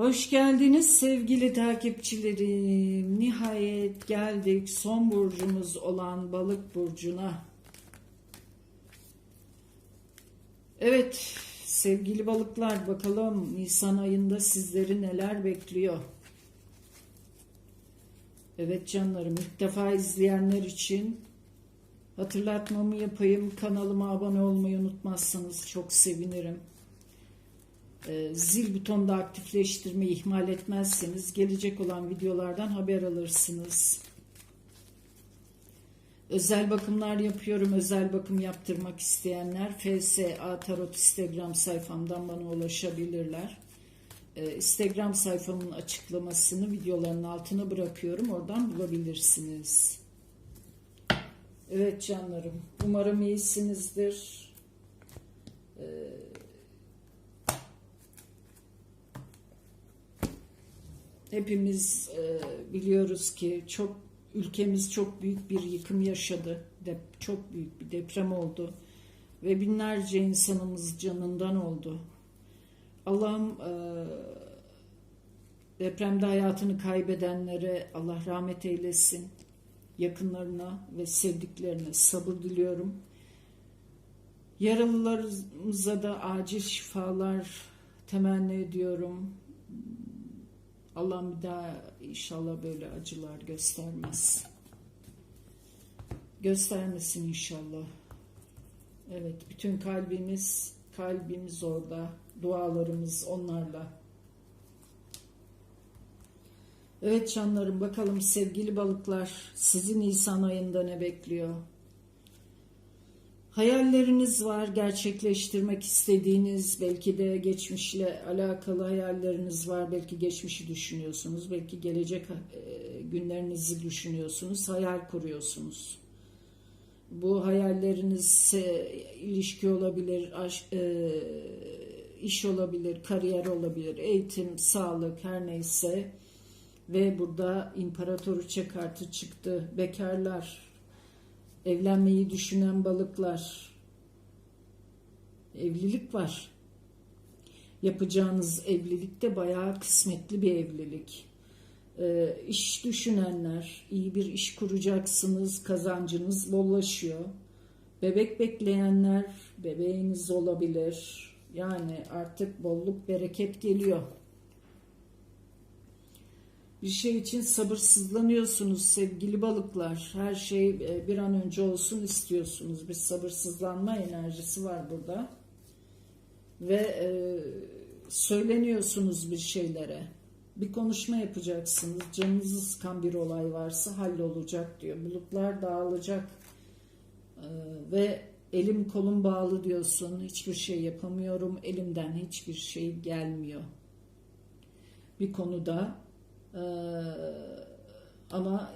Hoş geldiniz sevgili takipçilerim. Nihayet geldik son burcumuz olan balık burcuna. Evet sevgili balıklar bakalım Nisan ayında sizleri neler bekliyor. Evet canlarım ilk defa izleyenler için hatırlatmamı yapayım. Kanalıma abone olmayı unutmazsanız çok sevinirim. Ee, zil butonunu da aktifleştirmeyi ihmal etmezseniz gelecek olan videolardan haber alırsınız. Özel bakımlar yapıyorum. Özel bakım yaptırmak isteyenler FSA Tarot Instagram sayfamdan bana ulaşabilirler. Ee, Instagram sayfamın açıklamasını videoların altına bırakıyorum. Oradan bulabilirsiniz. Evet canlarım. Umarım iyisinizdir. Ee, Hepimiz e, biliyoruz ki çok ülkemiz çok büyük bir yıkım yaşadı. Dep çok büyük bir deprem oldu ve binlerce insanımız canından oldu. Allah'ım e, depremde hayatını kaybedenlere Allah rahmet eylesin. Yakınlarına ve sevdiklerine sabır diliyorum. Yaralılarımıza da acil şifalar temenni ediyorum. Allah'ım bir daha inşallah böyle acılar göstermez. Göstermesin inşallah. Evet, bütün kalbimiz, kalbimiz orada. Dualarımız onlarla. Evet canlarım bakalım sevgili balıklar sizi Nisan ayında ne bekliyor? Hayalleriniz var, gerçekleştirmek istediğiniz, belki de geçmişle alakalı hayalleriniz var. Belki geçmişi düşünüyorsunuz, belki gelecek e, günlerinizi düşünüyorsunuz, hayal kuruyorsunuz. Bu hayalleriniz ilişki olabilir, e, iş olabilir, kariyer olabilir, eğitim, sağlık her neyse. Ve burada imparatoriçe kartı çıktı. Bekarlar, evlenmeyi düşünen balıklar, evlilik var. Yapacağınız evlilik de bayağı kısmetli bir evlilik. Ee, iş düşünenler, iyi bir iş kuracaksınız, kazancınız bollaşıyor. Bebek bekleyenler, bebeğiniz olabilir. Yani artık bolluk bereket geliyor. Bir şey için sabırsızlanıyorsunuz sevgili balıklar. Her şey e, bir an önce olsun istiyorsunuz. Bir sabırsızlanma enerjisi var burada. Ve e, söyleniyorsunuz bir şeylere. Bir konuşma yapacaksınız. Canınızı sıkan bir olay varsa hallolacak diyor. Bulutlar dağılacak. E, ve elim kolum bağlı diyorsun. Hiçbir şey yapamıyorum. Elimden hiçbir şey gelmiyor. Bir konuda ee, ama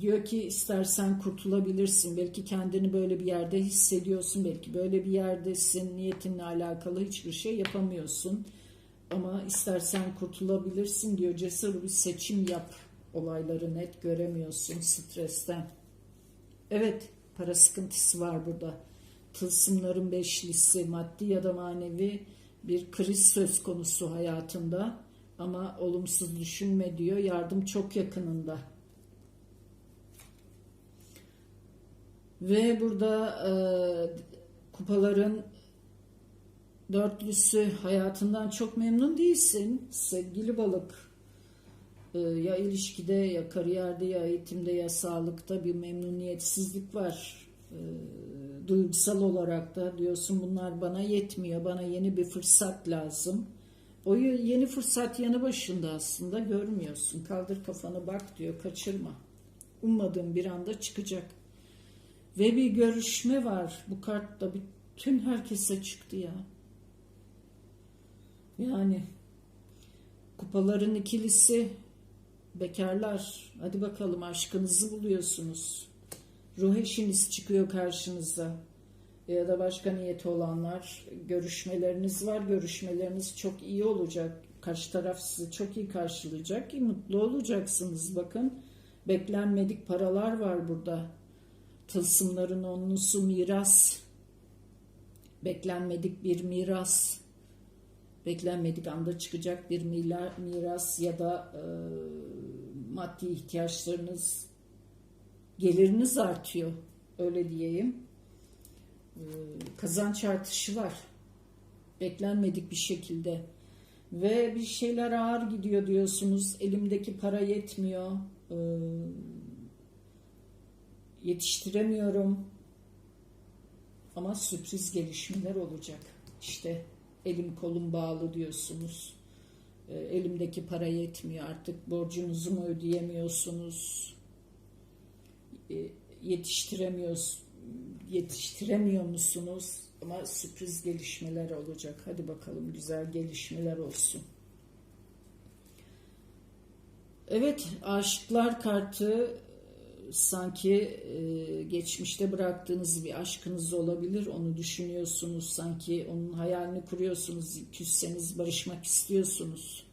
diyor ki istersen kurtulabilirsin. Belki kendini böyle bir yerde hissediyorsun. Belki böyle bir yerdesin. Niyetinle alakalı hiçbir şey yapamıyorsun. Ama istersen kurtulabilirsin diyor. Cesur bir seçim yap. Olayları net göremiyorsun stresten. Evet para sıkıntısı var burada. Tılsımların beşlisi maddi ya da manevi bir kriz söz konusu hayatında ama olumsuz düşünme diyor. Yardım çok yakınında. Ve burada e, kupaların dörtlüsü hayatından çok memnun değilsin sevgili balık. E, ya ilişkide ya kariyerde ya eğitimde ya sağlıkta bir memnuniyetsizlik var. E, duygusal olarak da diyorsun bunlar bana yetmiyor. Bana yeni bir fırsat lazım o yeni fırsat yanı başında aslında görmüyorsun. Kaldır kafanı bak diyor kaçırma. Ummadığın bir anda çıkacak. Ve bir görüşme var. Bu kartta bütün herkese çıktı ya. Yani kupaların ikilisi bekarlar. Hadi bakalım aşkınızı buluyorsunuz. Ruh eşiniz çıkıyor karşınıza ya da başka niyeti olanlar görüşmeleriniz var. Görüşmeleriniz çok iyi olacak. Karşı taraf sizi çok iyi karşılayacak ki mutlu olacaksınız. Bakın beklenmedik paralar var burada. Tılsımların onlusu miras. Beklenmedik bir miras. beklenmedik anda çıkacak bir miras ya da e, maddi ihtiyaçlarınız, geliriniz artıyor. Öyle diyeyim. E, kazanç artışı var. Beklenmedik bir şekilde. Ve bir şeyler ağır gidiyor diyorsunuz. Elimdeki para yetmiyor. E, yetiştiremiyorum. Ama sürpriz gelişmeler olacak. İşte elim kolum bağlı diyorsunuz. E, elimdeki para yetmiyor artık borcunuzu mu ödeyemiyorsunuz? E, yetiştiremiyoruz yetiştiremiyor musunuz? Ama sürpriz gelişmeler olacak. Hadi bakalım güzel gelişmeler olsun. Evet, aşıklar kartı sanki e, geçmişte bıraktığınız bir aşkınız olabilir. Onu düşünüyorsunuz. Sanki onun hayalini kuruyorsunuz. Küsseniz barışmak istiyorsunuz.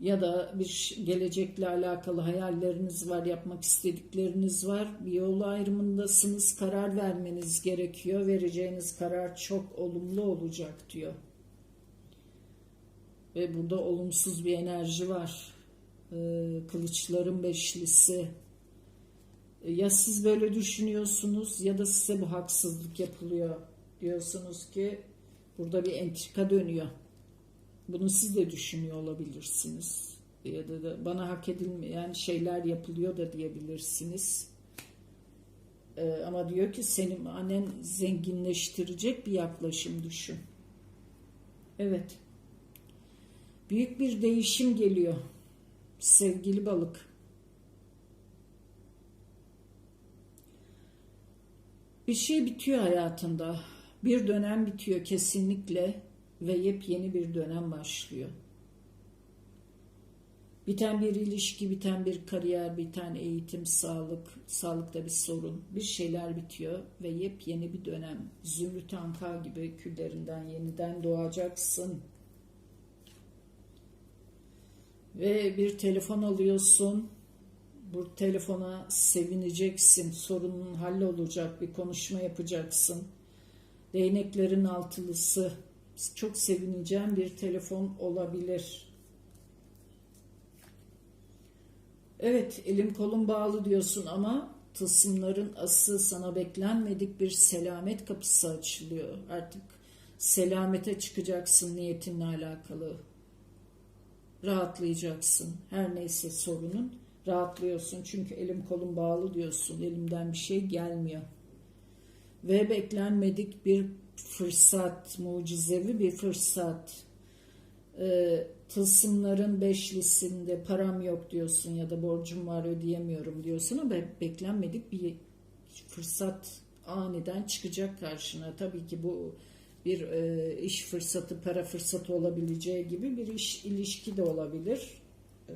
Ya da bir gelecekle alakalı hayalleriniz var, yapmak istedikleriniz var. Bir yol ayrımındasınız. Karar vermeniz gerekiyor. Vereceğiniz karar çok olumlu olacak diyor. Ve burada olumsuz bir enerji var ee, kılıçların beşlisi. Ee, Ya siz böyle düşünüyorsunuz ya da size bu haksızlık yapılıyor. Diyorsunuz ki burada bir entrika dönüyor. Bunu siz de düşünüyor olabilirsiniz. Ya da, da bana hak edilmeyen şeyler yapılıyor da diyebilirsiniz. Ee, ama diyor ki senin annen zenginleştirecek bir yaklaşım düşün. Evet. Büyük bir değişim geliyor sevgili balık. Bir şey bitiyor hayatında. Bir dönem bitiyor kesinlikle ve yepyeni bir dönem başlıyor. Biten bir ilişki, biten bir kariyer, biten eğitim, sağlık, sağlıkta bir sorun, bir şeyler bitiyor ve yepyeni bir dönem. Zümrüt anka gibi küllerinden yeniden doğacaksın. Ve bir telefon alıyorsun. Bu telefona sevineceksin. Sorunun hallolacak. Bir konuşma yapacaksın. Değneklerin altılısı. Çok sevineceğim bir telefon olabilir. Evet elim kolum bağlı diyorsun ama tılsımların ası sana beklenmedik bir selamet kapısı açılıyor. Artık selamete çıkacaksın niyetinle alakalı rahatlayacaksın. Her neyse sorunun rahatlıyorsun. Çünkü elim kolum bağlı diyorsun. Elimden bir şey gelmiyor. Ve beklenmedik bir fırsat, mucizevi bir fırsat. Ee, tılsımların beşlisinde param yok diyorsun ya da borcum var ödeyemiyorum diyorsun ama beklenmedik bir fırsat aniden çıkacak karşına. Tabii ki bu bir e, iş fırsatı, para fırsatı olabileceği gibi bir iş ilişki de olabilir. E,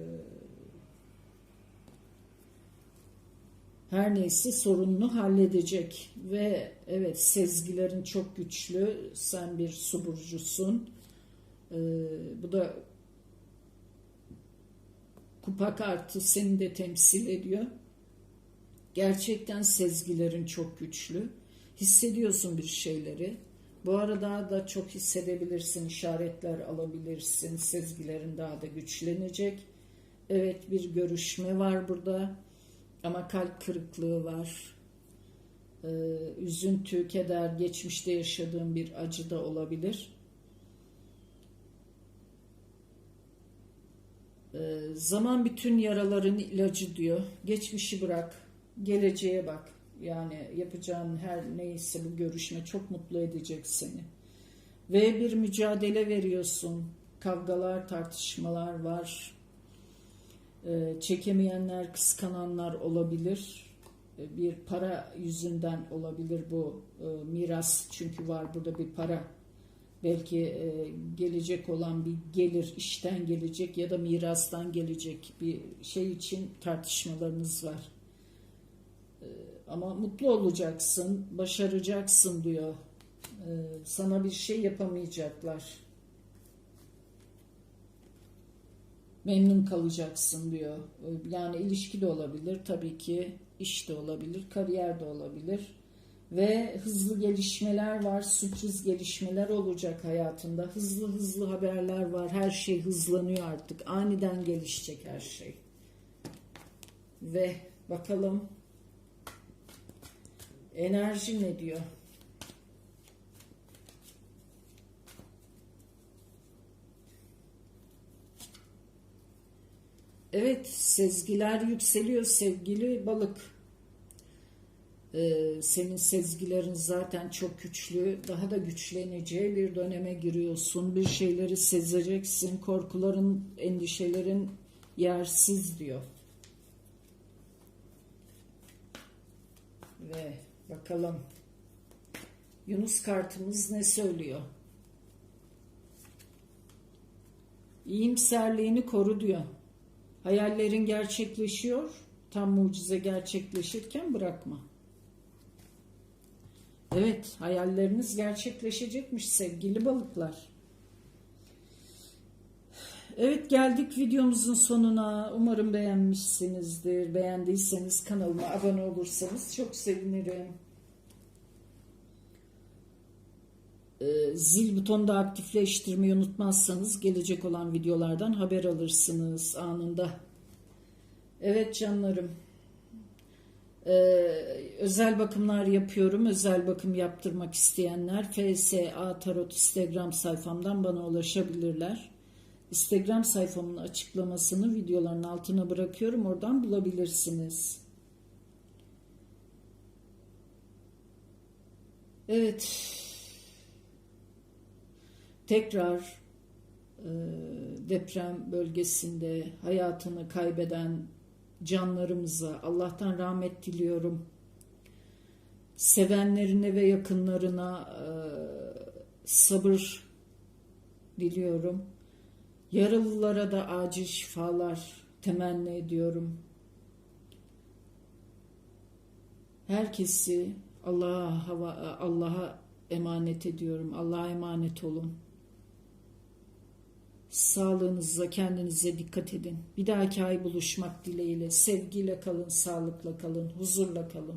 her neyse sorununu halledecek ve evet sezgilerin çok güçlü. Sen bir su burcusun. E, bu da kupa kartı seni de temsil ediyor. Gerçekten sezgilerin çok güçlü. Hissediyorsun bir şeyleri bu arada da çok hissedebilirsin, işaretler alabilirsin, sezgilerin daha da güçlenecek. Evet bir görüşme var burada ama kalp kırıklığı var. Ee, üzüntü, keder, geçmişte yaşadığın bir acı da olabilir. Ee, zaman bütün yaraların ilacı diyor. Geçmişi bırak, geleceğe bak. Yani yapacağın her neyse bu görüşme çok mutlu edecek seni. Ve bir mücadele veriyorsun. Kavgalar, tartışmalar var. Ee, çekemeyenler, kıskananlar olabilir. Ee, bir para yüzünden olabilir bu e, miras. Çünkü var burada bir para. Belki e, gelecek olan bir gelir, işten gelecek ya da mirastan gelecek bir şey için tartışmalarınız var ama mutlu olacaksın, başaracaksın diyor. Ee, sana bir şey yapamayacaklar. Memnun kalacaksın diyor. Yani ilişki de olabilir tabii ki, iş de olabilir, kariyer de olabilir. Ve hızlı gelişmeler var, sürpriz gelişmeler olacak hayatında. Hızlı hızlı haberler var, her şey hızlanıyor artık. Aniden gelişecek her şey. Ve bakalım enerji ne diyor? Evet, sezgiler yükseliyor sevgili balık. Ee, senin sezgilerin zaten çok güçlü, daha da güçleneceği bir döneme giriyorsun. Bir şeyleri sezeceksin, korkuların, endişelerin yersiz diyor. Ve bakalım Yunus kartımız ne söylüyor? İyimserliğini koru diyor. Hayallerin gerçekleşiyor. Tam mucize gerçekleşirken bırakma. Evet, hayalleriniz gerçekleşecekmiş sevgili balıklar. Evet geldik videomuzun sonuna. Umarım beğenmişsinizdir. Beğendiyseniz kanalıma abone olursanız çok sevinirim. Ee, Zil butonunu da aktifleştirmeyi unutmazsanız gelecek olan videolardan haber alırsınız anında. Evet canlarım. Ee, özel bakımlar yapıyorum. Özel bakım yaptırmak isteyenler FSA Tarot Instagram sayfamdan bana ulaşabilirler. Instagram sayfamın açıklamasını videoların altına bırakıyorum. Oradan bulabilirsiniz. Evet. Tekrar e, deprem bölgesinde hayatını kaybeden canlarımıza Allah'tan rahmet diliyorum. Sevenlerine ve yakınlarına e, sabır diliyorum. Yaralılara da acil şifalar temenni ediyorum. Herkesi Allah'a Allah'a emanet ediyorum. Allah'a emanet olun. Sağlığınıza, kendinize dikkat edin. Bir dahaki ay buluşmak dileğiyle. Sevgiyle kalın, sağlıkla kalın, huzurla kalın.